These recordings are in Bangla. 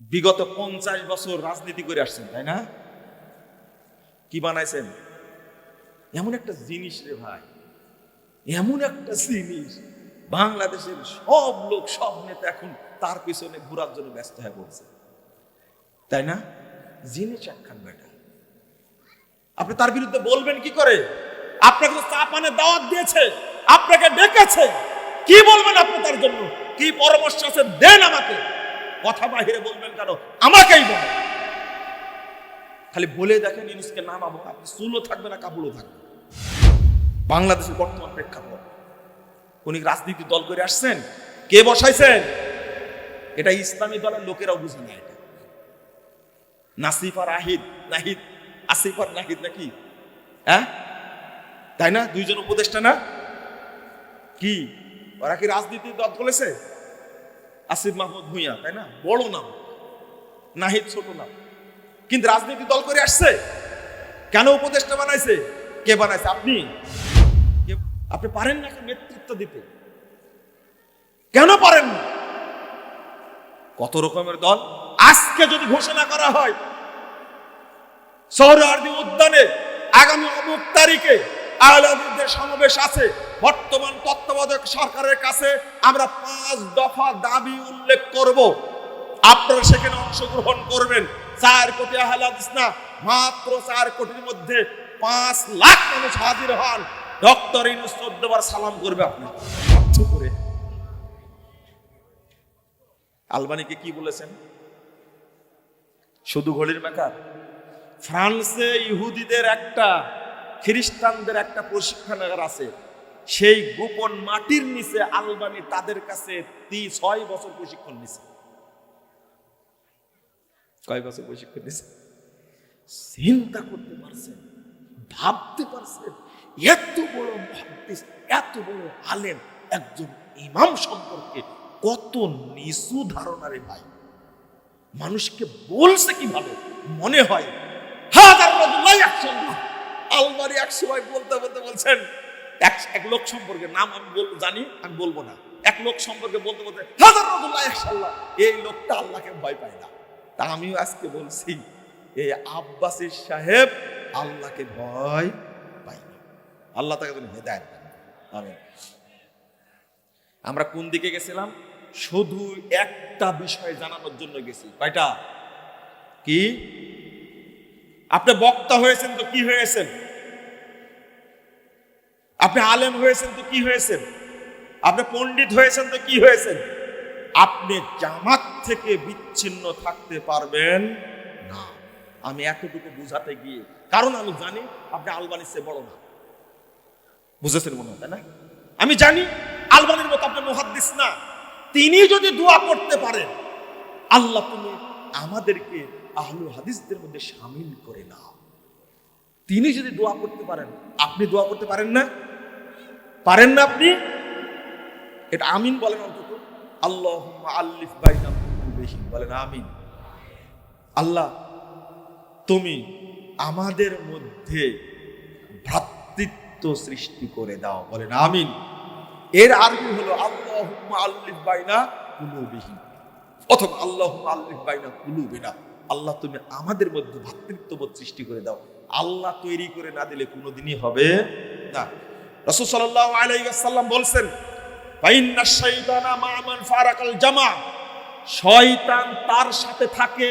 বিগত পঞ্চাশ বছর রাজনীতি করে আসছেন, তাই না? কি বানাইছেন? এমন একটা জিনিস রে ভাই, এমন একটা জিনিস। বাংলাদেশের সব লোক, সব নেতা এখন তার পিছনে ঘোরার জন্য ব্যস্ত হয়ে পড়ছে। তাই না? জিনিস একখান বেটা আপনি তার বিরুদ্ধে বলবেন কি করে? আপনাকে তো চা পানের দাওয়াত দিয়েছে, আপনাকে ডেকেছে। কি বলবেন আপনি তার জন্য? কি পরামর্শ আছে? দেন আমাকে। কথা বাহিরে বলবেন কেন? আমাকেই বলেন। খালি বলে দেখেন ইউনুসকে নামাবো আপনি চুলও থাকবে না কাপড়ও থাকবে বাংলাদেশের বর্তমান প্রেক্ষাপট। উনি রাজনীতি দল করে আসছেন। কে বসাইছেন? এটা ইসলামী দলের লোকেরাও বুঝে না এটা। নাসিফ আর আহিদ, নাহিদ, আসিফ আর নাহিদ নাকি? হ্যাঁ? তাই না? দুইজন উপদেষ্টা না? কি? ওরা কি রাজনীতি দল করেছে আসিফ মাহমুদ ভুঁইয়া, তাই না? বড় নাম। নাহিদ ছোট নাম। কিন্তু রাজনীতি দল করে আসছে। কেন উপদেষ্টা বানাইছে? কে বানাইছে? আপনি। আপনি পারেন না নেতৃত্ব দিতে? কেন পারেন না? কত রকমের দল আজকে যদি ঘোষণা করা হয়, সৌরার্দি উদ্যানে আগামী অমুক তারিখে আহলাদিদের সমাবেশ আছে। বর্তমান তত্ত্বাবধায়ক সরকারের কাছে আমরা পাঁচ দফা দাবি উল্লেখ করব। আপনারা সেখানে অংশগ্রহণ করবেন। চার কোটি আহলাদিস না, মাত্র চার কোটির মধ্যে পাঁচ লাখ মানুষ হাজির হন। ডক্টর চোদ্দবার সালাম করবে বাধ্য করে। আলবানিকে কি বলেছেন? শুধু ঘড়ির মেকার ফ্রান্সে ইহুদিদের একটা খ্রিস্টানদের একটা প্রশিক্ষণাগার আছে। সেই গোপন মাটির নিচে আলবানি তাদের কাছে ছয় বছর প্রশিক্ষণ নিছে। কয় বছর প্রশিক্ষণ নিছে? চিন্তা করতে পারছেন ভাবতে পারছেন এত বড় মহাদ্দিস এত বড় আলেম, একজন ইমাম সম্পর্কে কত নিচু ধারণা রে ভাই। মানুষকে বলছে কীভাবে? মনে হয়, হাজার আলমারি এক সময় বলতে বলতে বলছেন, এক এক লোক সম্পর্কে নাম আমি জানি, আমি বলব না। এক লোক সম্পর্কে বলতে বলতে হাজার এই লোকটা আল্লাহকে ভয় পায় না। তা আমিও আজকে বলছি এই আব্বাসির সাহেব আল্লাহকে ভয় পায় না। আল্লাহ তাকে তুমি হেদায়ত আমরা কোন দিকে গেছিলাম? শুধু একটা বিষয় জানানোর জন্য গেছি। কয়টা? কি? আপনি বক্তা হয়েছেন তো কি হয়েছেন? আপনি আলেম হয়েছেন তো কি হয়েছেন? আপনি পণ্ডিত হয়েছেন তো কি হয়েছেন? আপনি জামাত থেকে বিচ্ছিন্ন থাকতে পারবেন না। আমি এতটুকু বুঝাতে গিয়ে, কারণ আমি জানি আপনি আলবানির চেয়ে বড় না। বুঝেছেন মনে হয় না? আমি জানি আলবানির মতো আপনি মুহাদ্দিস না। তিনি যদি দোয়া করতে পারেন, আল্লাহ তুমি আমাদেরকে আহলু হাদিসদের মধ্যে সামিল করে নাও। তিনি যদি দোয়া করতে পারেন, আপনি দোয়া করতে পারেন না? পারেন না আপনি? এটা আমিন বলেন অন্তত। আল্লাহ আল্লিফ বাইনা বলেন আমিন। আল্লাহ, তুমি আমাদের মধ্যে ভ্রাতৃত্ব সৃষ্টি করে দাও। বলেন আমিন। এর আরবি হলো আল্লাহ আল্লিফ বাইনা কুলুবিহিম অথবা আল্লাহ আল্লিফ বাইনা কুলুবিনা আল্লাহ, তুমি আমাদের মধ্যে ভ্রাতৃত্ববোধ সৃষ্টি করে দাও। আল্লাহ তৈরি করে না দিলে কোনোদিনই হবে না। রসুল সাল্লাল্লাহু আলাইহি ওয়াসাল্লাম বলছেন জামা। শয়তান তার সাথে থাকে,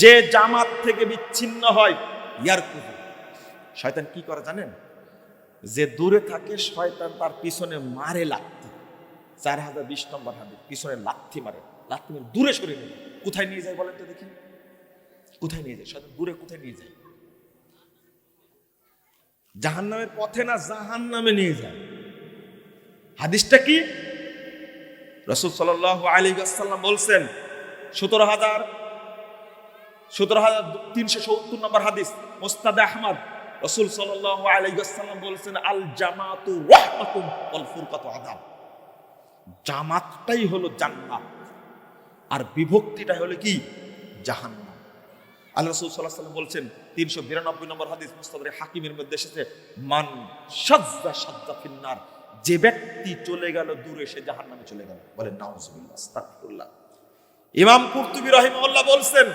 যে জামাত থেকে বিচ্ছিন্ন হয়। ইয়ার কুহু শয়তান কি করে জানেন? যে দূরে থাকে, শয়তান তার পিছনে মারে লাথি চার হাজার বিশ নম্বর হাতে পিছনে লাথি মারে। লাথি মারে দূরে সরিয়ে নেবে কোথায় নিয়ে যায় বলেন তো দেখি। কোথায় নিয়ে যায়? শয়তান দূরে কোথায় নিয়ে যায়? জাহান নামের পথে না জাহান নামে নিয়ে যায়। হাদিসটা কি? রসুল সাল আলী আসাল্লাম বলছেন, সতেরো হাজার সতেরো হাজার তিনশো সত্তর নম্বর হাদিস, মোস্তাদ আহমদ, রসুল সাল আলী আসাল্লাম বলছেন, আল জামাতু আযাব। জামাতটাই হলো জান্নাত। আর বিভক্তিটা হলো কি? জাহান্নাম। আল্লাহ রসুল সাল্লাহ সাল্লাম বলছেন, তিনশো বিরানব্বই নম্বর হাদিস মুস্তাদের হাকিমের মধ্যে এসেছে, মান সাজ্জা সাজ্জা ফিন্নার যে ব্যক্তি চলে গেল দূরে, সে জাহান নামে চলে গেল। বলে নাউজুবিল্লাহ ইমাম কুরতুবী রহিমাহুল্লাহ বলছেন,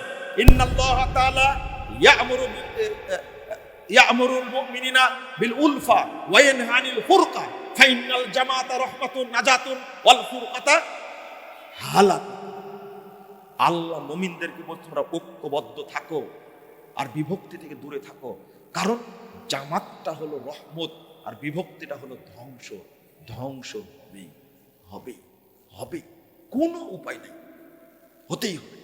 ইন্নাল্লাহ বিল ফাইনাল রাহমাতুন নাজাতুন আল্লাহ মুমিনদেরকে বলছে, তোমরা ঐক্যবদ্ধ থাকো আর বিভক্তি থেকে দূরে থাকো। কারণ জামাতটা হলো রহমত আর বিভক্তিটা হলো ধ্বংস। ধ্বংস হবেই হবে হবে কোনো উপায় নেই। হতেই হবে।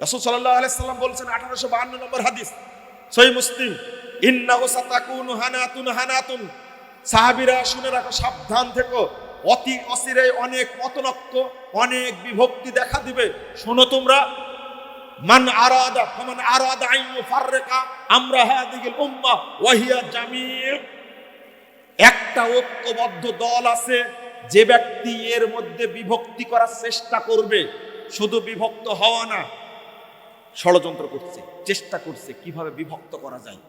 রাসূল সাল্লাল্লাহু আলাইহি সাল্লাম বলছেন 1852 নম্বর হাদিস, সহিহ মুসলিম, ইন্নাহু সাতাকুনু হানাতুন হানাতুন। সাহাবীরা শুনে রাখো, সাবধান থেকো। অতি অচিরে অনেক মতনক্য অনেক বিভক্তি দেখা দিবে। শোনো তোমরা, মান আরাদা, ফামান আরাদা আন ইউফাররিকা আমরা হাদিহিল উম্মাহ ওয়া হিয়া জামির। একটা ঐক্যবদ্ধ দল আছে, যে ব্যক্তি এর মধ্যে বিভক্তি করার চেষ্টা করবে। শুধু বিভক্ত হওয়া না, ষড়যন্ত্র করছে, চেষ্টা করছে কীভাবে বিভক্ত করা যায়।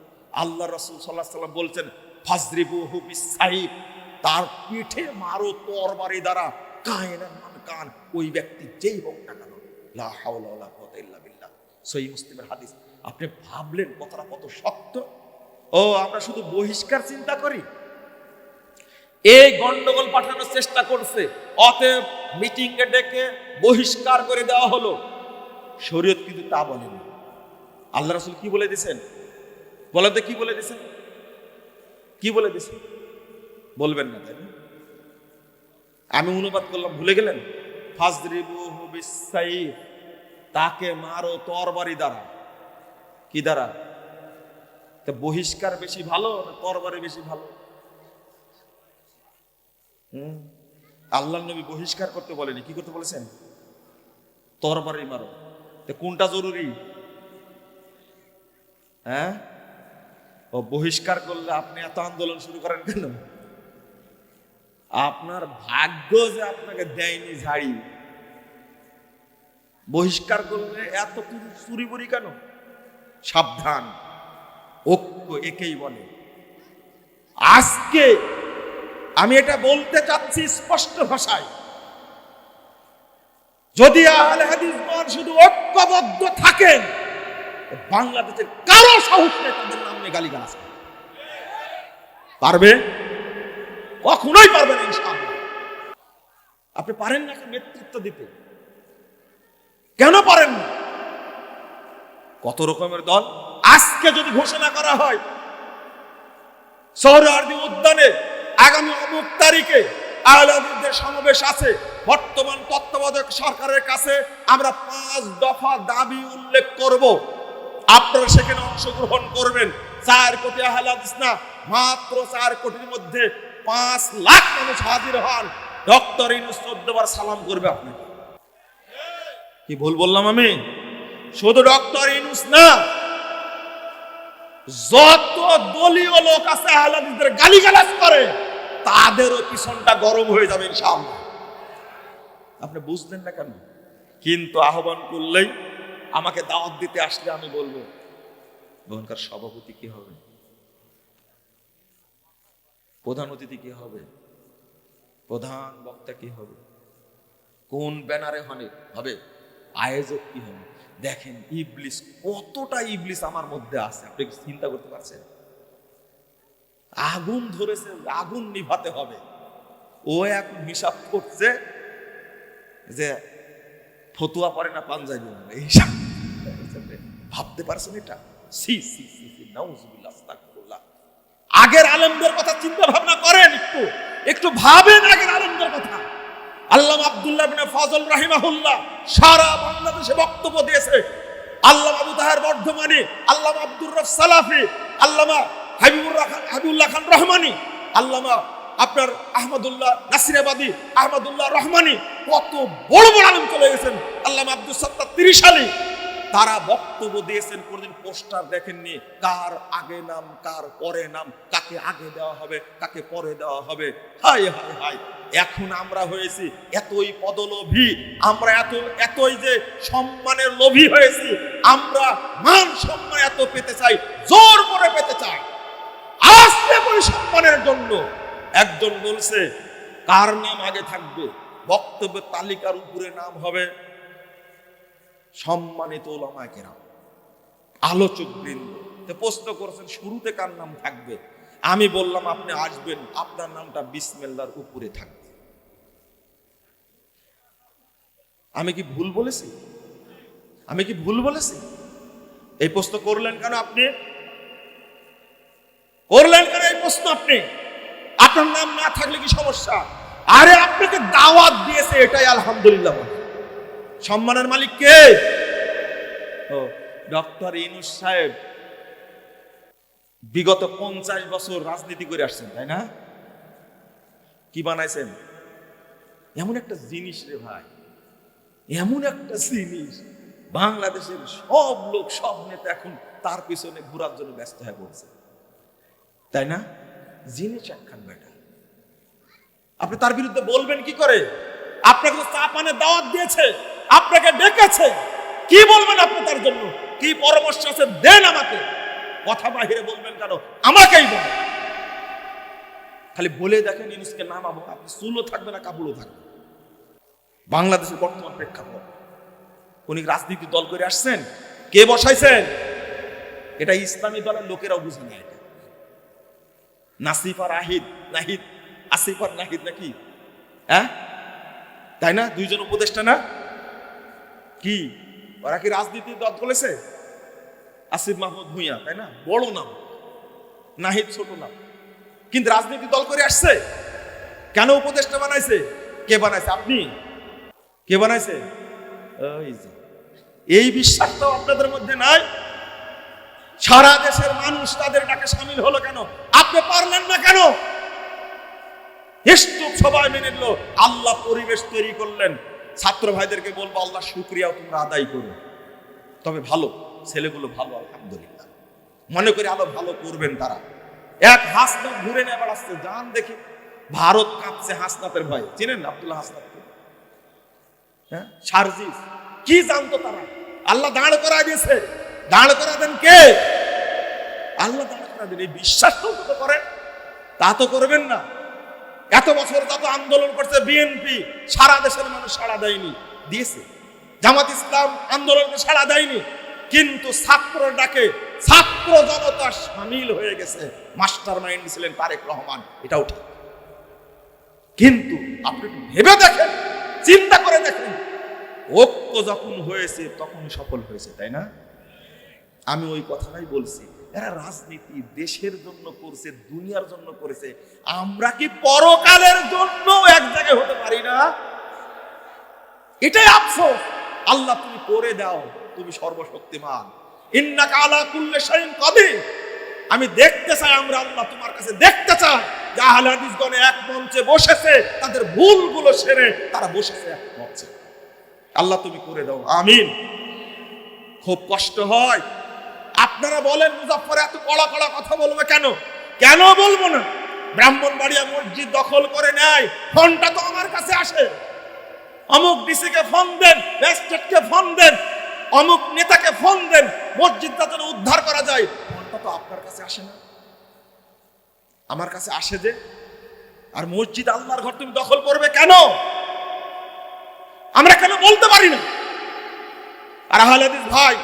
আল্লাহ রসুল সাল্লাহ সাল্লাম বলছেন, ফাজরিবুহু বিসাইব তার পিঠে মারো তরবারি দ্বারা। কায়নান মান কান, ওই ব্যক্তি যেই হোক না কেন, লা বিল্লাহ। মুসলিমের হাদিস। আপনি ভাবলেন কথাটা কত শক্ত? ও, আমরা শুধু বহিষ্কার চিন্তা করি। এই গন্ডগোল পাঠানোর চেষ্টা করছে। অতএব মিটিং এ ডেকে বহিষ্কার করে দেওয়া হলো। শরীয়ত কিন্তু তা বলেনি। আল্লাহ রাসূল কি বলে দিয়েছেন বলে তো কি বলে দিয়েছেন কি বলে দিয়েছেন বলবেন না, তাই আমি অনুবাদ করলাম, ভুলে গেলেন? তাকে মারো তরবারি দ্বারা। কি দ্বারা? তা বহিষ্কার বেশি ভালো না তরবারি বেশি ভালো? আল্লাহ নবী বহিষ্কার করতে বলেনি, কি করতে বলেছেন? তরবারি মারো। কোনটা জরুরি? হ্যাঁ? ও বহিষ্কার করলে আপনি এত আন্দোলন শুরু করেন কেন? আপনার ভাগ্য যে আপনাকে দেয়নি ঝাড়ি, বহিষ্কার করলে এত কিছু চুরি বুড়ি কেন? সাবধান, ঐক্য একেই বলে। আজকে আমি এটা বলতে চাচ্ছি স্পষ্ট ভাষায়। যদি শুধু ঐক্যবদ্ধ থাকেন বাংলাদেশের কারও সাহস নেই তাদের নাম নিয়ে গালিগালাজ। পারবে? কখনোই পারবে না ইনশাআল্লাহ। আপনি পারেন না নেতৃত্ব দিতে। কেন পারেন না? কত রকমের দল আজকে যদি ঘোষণা করা হয় সৌরার্দি উদ্যানে আগামী অমুক তারিখে আহলাদিসদের সমাবেশ আছে। বর্তমান তত্ত্বাবধায়ক সরকারের কাছে আমরা পাঁচ দফা দাবি উল্লেখ করব। আপনারা সেখানে অংশগ্রহণ করবেন। চার কোটি আহলাদিস না, মাত্র চার কোটির মধ্যে পাঁচ লাখ মানুষ হাজির হন। ডক্টর ইনুস সালাম করবে আপনাকে। কি ভুল বললাম আমি? শুধু ডক্টর ইনুস না, যত দলীয় লোক আছে আহলাদিসদের গালিগালাজ করে, তাদেরও পিছনটা গরম হয়ে যাবে ইনশাআল্লাহ। আপনি বুঝলেন না কেন? কিন্তু আহ্বান করলেই আমাকে দাওয়াত দিতে আসলে আমি বলব ওখানকার সভাপতি কি হবে? প্রধান অতিথি কি হবে? প্রধান বক্তা কি হবে? কোন ব্যানারে হনে হবে আয়োজক কি হবে? দেখেন, ইবলিস, কতটা ইবলিস আমার মধ্যে আছে। আপনি চিন্তা করতে পারছেন? আগুন ধরেছে, আগুন নিভাতে হবে। ও এখন হিসাব করছে যে ফতুয়া পরে না পাঞ্জাবি হিসাব ভাবতে পারছেন এটা? আগের আলেমদের কথা চিন্তা ভাবনা করেন একটু। একটু ভাবেন আগের আলেমদের কথা। আল্লাহ আব্দুল্লাহ ফজল রাহিমাহুল্লাহ সারা বাংলাদেশে বক্তব্য দিয়েছে। আল্লাহ আবু তাহের বর্ধমানী আল্লাহ আব্দুর রফ সালাফি, আল্লামা হাবিবুর হাবিবুল্লাহ খান রহমানি, আল্লামা আপনার আহমদুল্লাহ নাসিরাবাদী, আহমদুল্লাহ রহমানি, কত বড় বড় আলেম চলে গেছেন। আল্লামা আব্দুল সত্তার তিরিশ আলী তারা বক্তব্য দিয়েছেন, কোনদিন পোস্টার দেখেননি কার আগে নাম, কার পরে নাম, কাকে আগে দেওয়া হবে, কাকে পরে দেওয়া হবে। হাই হাই হাই, এখন আমরা হয়েছি এতই পদলোভী, আমরা এত, এতই যে সম্মানের লোভী হয়েছি, আমরা মান সম্মান এত পেতে চাই, জোর করে পেতে চাই। আসতে করি সম্মানের জন্য। একজন বলছে, কার নাম আগে থাকবে? বক্তব্যের তালিকার উপরে নাম হবে সম্মানিত ওলামায় কেরাম আলোচক বৃন্দ প্রশ্ন করেছেন, শুরুতে কার নাম থাকবে? আমি বললাম, আপনি আসবেন, আপনার নামটা বিসমেল্লার উপরে থাকবে। আমি কি ভুল বলেছি? আমি কি ভুল বলেছি? এই প্রশ্ন করলেন কেন আপনি? করলেন কেন এই প্রশ্ন আপনি? আপনার নাম না থাকলে কি সমস্যা? আরে, আপনাকে দাওয়াত দিয়েছে, এটাই আলহামদুলিল্লাহ। সম্মানের মালিক কে? ও, ডক্টর ইনুস সাহেব, বিগত পঞ্চাশ বছর রাজনীতি করে আসছেন, তাই না? কি বানাইছেন? এমন একটা জিনিস রে ভাই, এমন একটা জিনিস। বাংলাদেশের সব লোক, সব নেতা এখন তার পিছনে ঘোরার জন্য ব্যস্ত হয়ে পড়ছে। তাই না? জিনিস একখান বেটা। আপনি তার বিরুদ্ধে বলবেন কি করে? আপনাকে তো চা দাওয়াত দিয়েছে। আপনাকে ডেকেছে। কি বলবেন আপনি তার জন্য? কি পরামর্শ আছে দেন আমাকে। কথা বাহিরে বলবেন কেন? আমাকেই বলেন। খালি বলে দেখেন ইউনুসকে নামাবো আপনি চুলও থাকবে না কাপড়ও থাকবে বাংলাদেশের বর্তমান প্রেক্ষাপট। উনি রাজনীতি দল করে আসছেন। কে বসাইছেন? এটা ইসলামী দলের লোকেরাও বুঝে না এটা। নাসিফ আর আহিদ, নাহিদ, আসিফ আর নাহিদ নাকি? হ্যাঁ? তাই না? দুইজন উপদেষ্টা না? কি? ওরা কি রাজনীতি দল করেছে আসিফ মাহমুদ ভুঁইয়া, তাই না? বড় নাম। নাহিদ ছোট নাম। কিন্তু রাজনীতি দল করে আসছে? কেন উপদেষ্টা বানাইছে? কে বানাইছে? আপনি? কে বানাইছে? এই বিশ্বাস তো আপনাদের মধ্যে নাই? সারা দেশের মানুষ তাদের ডাকে সামিল হলো কেন? আপনি পারলেন না কেন? সবাই মেনে নিল, আল্লাহ পরিবেশ তৈরি করলেন। ছাত্র ভাইদেরকে বলব, আল্লাহ শুক্রিয়াও তোমরা আদায় করো। তবে ভালো, ছেলেগুলো ভালো, আলহামদুলিল্লাহ। মনে করি আলো ভালো করবেন তারা। এক হাসনাত ঘুরে নিয়ে বেড়াচ্ছে যান দেখি। ভারত কাঁপছে হাসনাতের ভয়। চিনেন আব্দুল্লাহ হাসনাতকে হ্যাঁ? সার্জিস। কি জানতো তারা? আল্লাহ দাঁড় করা দিয়েছে। দাঁড় করা দেন কে? আল্লাহ দাঁড় করা দেন। এই বিশ্বাস তো করেন। তা তো করবেন না। এত বছর যত আন্দোলন করছে বিএনপি, সারা দেশের মানুষ সাড়া দেয়নি। দিয়েছে। জামাত ইসলাম আন্দোলনকে সাড়া দেয়নি। কিন্তু ছাত্র ডাকে, ছাত্র জনতা সামিল হয়ে গেছে। মাস্টার মাইন্ড ছিলেন তারেক রহমান, এটাও ঠিক। কিন্তু আপনি ভেবে দেখেন, চিন্তা করে দেখেন, ঐক্য যখন হয়েছে তখন সফল হয়েছে, তাই না? আমি ওই কথাটাই বলছি। এরা রাজনীতি দেশের জন্য করছে, দুনিয়ার জন্য করেছে। আমরা কি পরকালের জন্য এক জায়গায় হতে পারি না? এটাই আফসোস। আল্লাহ, তুমি করে দাও, তুমি সর্বশক্তিমান। ইন্না কালা কুল্লে শাইন কবে আমি দেখতে চাই আমরা আল্লাহ তোমার কাছে দেখতে চাই। যে আহলে হাদিসগণ এক মঞ্চে বসেছে, তাদের ভুলগুলো সেরে তারা বসেছে এক মঞ্চে। আল্লাহ, তুমি করে দাও। আমিন। খুব কষ্ট হয়। আপনারা বলেন মুজাফর এত কড়া কড়া কথা বলবে কেন? কেন বলব না? ব্রাহ্মণবাড়িয়া মসজিদ দখল করে নেয়, ফোনটা তো আমার কাছে আসে। অমুক ডিসিকে ফোন দেন ম্যাজিস্ট্রেটকে ফোন দেন, অমুক নেতাকে ফোন দেন, মসজিদটা যেন উদ্ধার করা যায়। ফোনটা তো আপনার কাছে আসে না। আমার কাছে আসে যে, আর মসজিদ আল্লাহর ঘর তুমি দখল করবে কেন? আমরা কেন বলতে পারি না? আর আহলে ভাই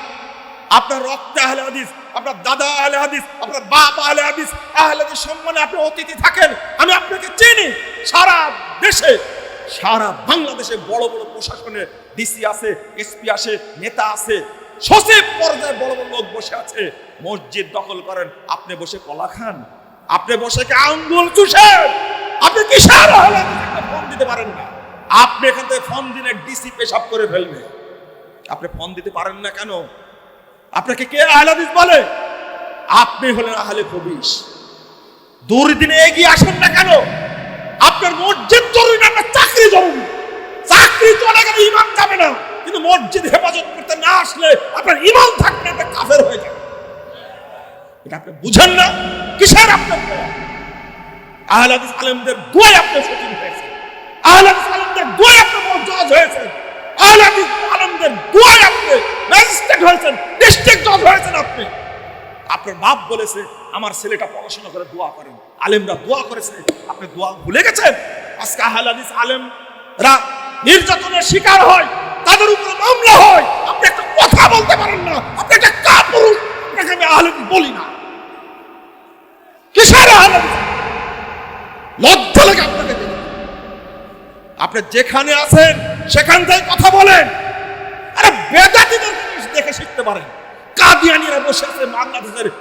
আপনার রক্ত আহলে হাদিস, আপনার দাদা আহলে হাদিস, আপনার বাপ আহলে হাদিস আহলে হাদিস সম্মানে আপনি অতিথি থাকেন, আমি আপনাকে চিনি। সারা দেশে, সারা বাংলাদেশে বড় বড় প্রশাসনে ডিসি আছে, এসপি আছে, নেতা আছে, সচিব পর্যায়ে বড় বড় লোক বসে আছে। মসজিদ দখল করেন, আপনি বসে কলা খান, আপনি বসে কে আঙ্গুল চুষেন আপনি কিসের ফোন দিতে পারেন না? আপনি এখান থেকে ফোন দিলে ডিসি পেশাব করে ফেলবে। আপনি ফোন দিতে পারেন না কেন? আপনাকে কে আহলাদিস বলে? আপনি হলেন আহলে কবিস দুর্দিনে এগিয়ে আসেন না কেন? আপনার মসজিদ জরুরি না, আপনার চাকরি জরুরি। চাকরি চলে গেলে ইমান যাবে না, কিন্তু মসজিদ হেফাজত করতে না আসলে আপনার ইমান থাকবে না কাফের হয়ে যাবে এটা আপনি বুঝেন না? কিসের আপনার আহলাদিস আলেমদের দুয়াই আপনার সচিব হয়েছে আহলাদিস আলেমদের দুয়াই আপনি জজ হয়েছে। শাহরাদিস আলমদের দুয়ার আপনি, ম্যাজিস্ট্রেট হয়েছেন, ডিস্ট্রিক্ট জজ হয়েছেন আপনি। আপনার বাপ বলেছে, আমার ছেলেটা পড়াশোনা করে দোয়া করেন। আলেমরা দোয়া করেছে, আপনি দোয়া ভুলে গেছেন? আজকে আহলাদিস আলেমরা নির্যাতনের শিকার হয়, তাদের উপর মামলা হয়। আপনি একটা কথা বলতে পারেন না, আপনি একটা কাপুরুষ, আপনাকে আমি আহলাদিস বলি না। কিসের আহলাদিস লজ্জা লাগে আপনাকে আপনি যেখানে আছেন সেখান থেকে কথা বলেন। আরে বেদাতিদের জিনিস দেখে শিখতে পারেন? কাদিয়ানিরা বসে আছে, বাংলাদেশের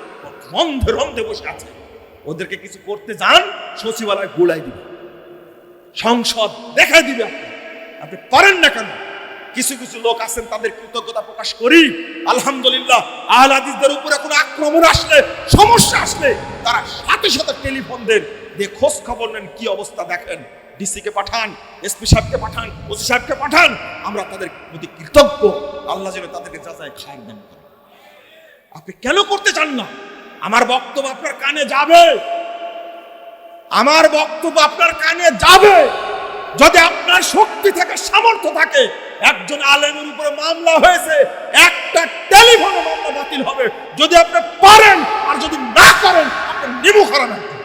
রন্ধে রন্ধে বসে আছে। ওদেরকে কিছু করতে যান, সচিবালয় গোলাই দিবে। সংসদ দেখাই দিবে আপনি। পারেন না কেন? কিছু কিছু লোক আছেন, তাদের কৃতজ্ঞতা প্রকাশ করি। আলহামদুলিল্লাহ, আহল উপরে কোনো আক্রমণ আসলে, সমস্যা আসলে, তারা সাথে সাথে টেলিফোন দেন। দিয়ে খোঁজ খবর নেন, কি অবস্থা দেখেন। ডিসি কে পাঠান এসপি সাহেবকে পাঠান ওসি সাহেবকে পাঠান, আমরা তাদের প্রতি কৃতজ্ঞ। আল্লাহ যেন তাদেরকে যাচাই খায়ের দান আপনি কেন করতে চান না? আমার বক্তব্য আপনার কানে যাবে। আমার বক্তব্য আপনার কানে যাবে। যদি আপনার শক্তি থাকে সামর্থ্য থাকে, একজন আলেমের উপরে মামলা হয়েছে, একটা টেলিফোনে মামলা বাতিল হবে। যদি আপনি পারেন, আর যদি না করেন, আপনি নিমু একদম।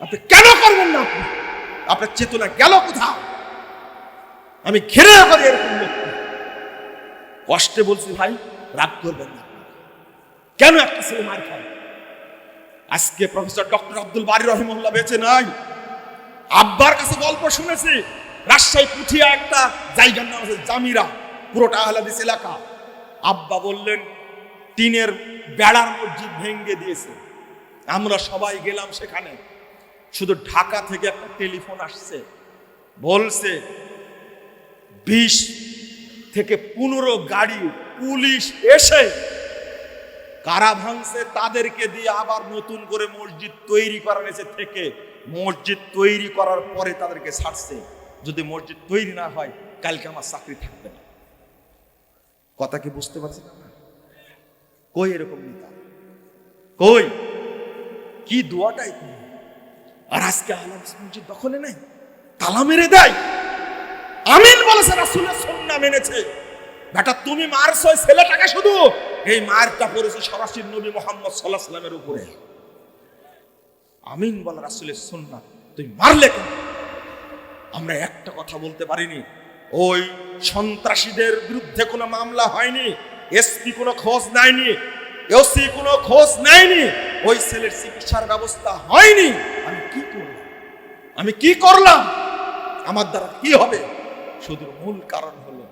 আপনি কেন করবেন না আপনি? আপনার চেতনা গেল কোথাও আমি ঘিরে করি এরকম লোককে। কষ্টে বলছি, ভাই, রাগ করবেন না কেন একটা ছেলে মার খায়? আজকে প্রফেসর ডক্টর আব্দুল বারি রহিমুল্লাহ বেঁচে নাই। আব্বার কাছে গল্প শুনেছি, রাজশাহী পুঠিয়া একটা জায়গার নাম আছে জামিরা, পুরোটা আহলাদিস এলাকা। আব্বা বললেন, টিনের বেড়ার মসজিদ ভেঙ্গে দিয়েছে। আমরা সবাই গেলাম সেখানে। শুধু ঢাকা থেকে একটা টেলিফোন আসছে, বলছে, বিশ থেকে পনেরো গাড়ি পুলিশ এসে কারা ভাঙছে তাদেরকে দিয়ে আবার নতুন করে মসজিদ তৈরি করা হয়েছে থেকে। মসজিদ তৈরি করার পরে তাদেরকে ছাড়ছে। যদি মসজিদ তৈরি না হয়, কালকে আমার চাকরি থাকবে না। কথা কি বুঝতে পারছি আপনারা? কই এরকম নেতা? কই? কি দোয়াটাই কই আর আজকে আলাম মসজিদ দখলে নেই, তালা মেরে দেয়। আমিন বলেছে, রাসুলের সুন্নাহ মেনেছে। বেটা, তুমি মারছো ছেলেটাকে শুধু। এই মারটা পড়েছে সরাসরি নবী মোহাম্মদ সাল্লাহ সাল্লামের উপরে। আমিন বলে, রাসূলের সুন্নাহ, তুই মারলে কেন? আমরা একটা কথা বলতে পারিনি, ওই সন্ত্রাসীদের বিরুদ্ধে কোনো মামলা হয়নি, এসপি কোনো খোঁজ নেয়নি ওসি কোনো খোঁজ নেয়নি। ওই ছেলের চিকিৎসার ব্যবস্থা হয়নি। আমি কি করলাম? আমি কি করলাম? আমার দ্বারা কি হবে? শুধু মূল কারণ হলো,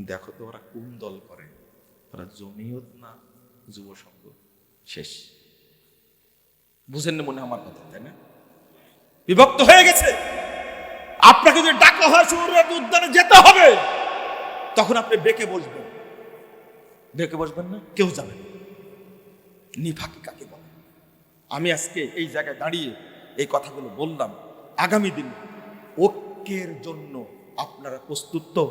দেখো তো ওরা কোন দল করে। ওরা জমিয়ত না, যুব সংঘ। শেষ। বুঝেন না মনে আমার কথা, তাই না? বিভক্ত হয়ে গেছে। আপনাকে যদি ডাকা হয় সুরের উদ্যানে যেতে হবে, তখন আপনি বেঁকে বসবেন। বেঁকে বসবেন না, কেউ যাবে না। নিফাকি কাকে বলে? আমি আজকে এই জায়গায় দাঁড়িয়ে এই কথাগুলো বললাম। আগামী দিন ঐক্যের জন্য আপনারা প্রস্তুত তো?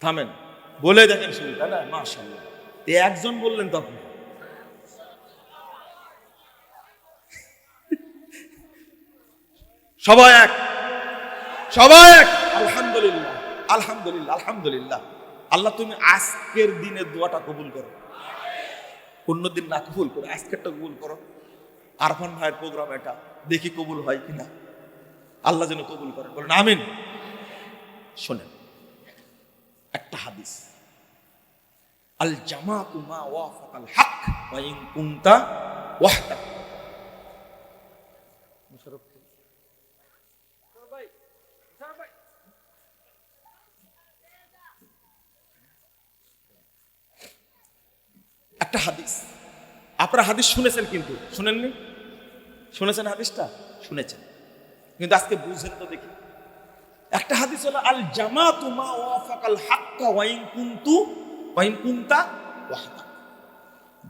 থামেন, বলে দেখেন শুধু, তাই না? মাশাল্লাহ তো একজন বললেন তো আপনি সবাই এক। সবাই এক। আলহামদুলিল্লাহ। আলহামদুলিল্লাহ আলহামদুলিল্লাহ। আল্লাহ তুমি আজকের দিনের দোয়াটা কবুল করো। অন্য দিন না কবুল করো, আজকেরটা কবুল করো। আরফান ভাইয়ের প্রোগ্রাম এটা, দেখি কবুল হয় কিনা। আল্লাহ যেন কবুল করেন বলেন, আমিন। শোনেন, একটা হাদিস। আল জামাতু মা ওয়াফাকাল হক, ওয়া ইন কুনতা ওয়াহদা একটা হাদিস। আপনারা হাদিস শুনেছেন কিন্তু, শুনেননি? শুনেছেন হাদিসটা? শুনেছেন। কিন্তু আজকে বুঝেন তো দেখি। একটা হাদিস হলো আল জামাতু মা ওয়াফাকাল হাক্কা ওয়াইন কুনতু ওয়াইন কুনতা ওয়াহদা।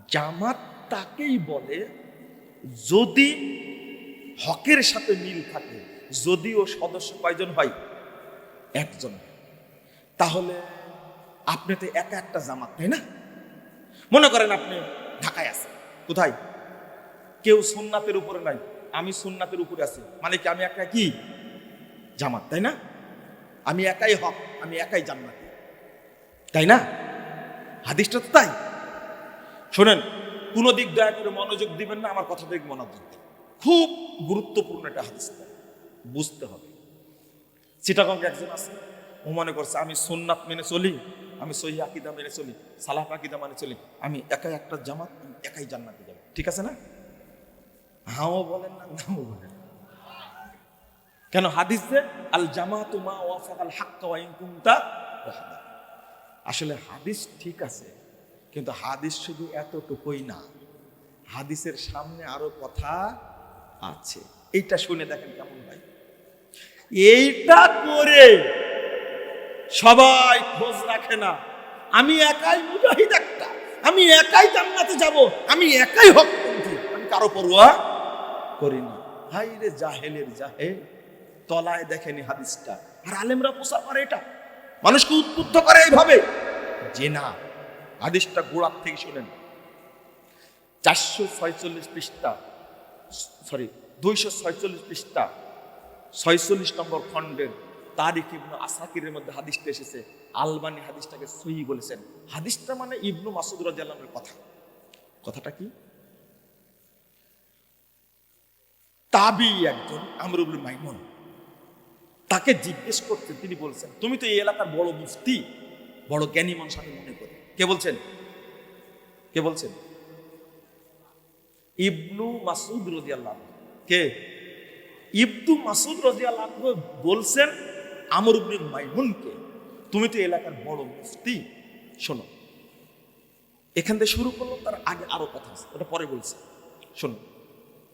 জামাত তাকেই বলে, যদি হকের সাথে মিল থাকে যদিও সদস্য কয়জন হয়? একজন। তাহলে আপনি তো একা একটা জামাত, তাই না? মনে করেন আপনি ঢাকায় আছেন। কোথায়? কেউ সুন্নাতের উপরে নাই। আমি সুন্নাতের উপরে আছি। মানে কি আমি একা কি? জামাত তাই না? আমি একাই হক আমি একাই জান্নাতি। তাই না? হাদিসটা তো তাই। শোনেন কোনো দিক দয়া করে মনোযোগ দিবেন না আমার কথা দিক মনোযোগ দিন। খুব গুরুত্বপূর্ণ একটা হাদিস। বুঝতে হবে। চিটাগঙ্গে একজন আছে। ও মনে করছে, আমি সুন্নাত মেনে চলি, আমি সহি আকিদা মেনে চলি, সালাফ আকিদা মানে চলি, আমি একাই একটা জামাত, আমি একাই জান্নাতে যাব। ঠিক আছে না? হাও বলেন না, নাও বলেন। কেন হাদিস যে, আল জামাত মা ওয়াফাক আল হাক্কা ওয়া ইন কুনতা ওয়াহদা। আসলে হাদিস ঠিক আছে, কিন্তু হাদিস শুধু এতটুকুই না, হাদিসের সামনে আরও কথা আছে। এইটা শুনে দেখেন কেমন ভাই। এইটা করে সবাই খোঁজ রাখে না। আমি একাই মুজাহিদ একটা। আমি একাই জান্নাতে যাব। আমি একাই হকপন্থী। আমি কারও পড়ুয়া করি না। হাই রে জাহেলের জাহেল তলায় দেখেনি হাদিসটা। আর আলেমরা প্রচার করে এটা। মানুষকে উদ্বুদ্ধ করে এইভাবে। যে না, হাদিসটা গোড়ার থেকে শোনেন। চারশো ছয়চল্লিশ পৃষ্ঠা, সরি, দুইশো ছয়চল্লিশ পৃষ্ঠা, ছয়চল্লিশ নম্বর খণ্ডের তারিখ ইবনু আসাকিরের মধ্যে হাদিসটা এসেছে। আলবানি হাদিসটাকে সহি বলেছেন। হাদিসটা মানে ইবনু মাসুদ রাজিয়াল্লামের কথা। কথাটা কি? তাবি একজন আমরুল মাইমন। তাকে জিজ্ঞেস করতেন তিনি বলছেন, তুমি তো এই এলাকার বড় মুফতি, বড় জ্ঞানী মানুষ আমি মনে করি। কে বলছেন? কে বলছেন? ইবনু মাসুদ রাজিয়াল্লাহ কে? ইবনু মাসুদ রাজিয়াল্লাহ বলছেন আমর ইবনে মাইমুনকে, তুমি তো এলাকার বড় মুফতি, শোনো। এখান থেকে শুরু করল, তার আগে আরও কথা আছে, ওটা পরে বলছে। শোনো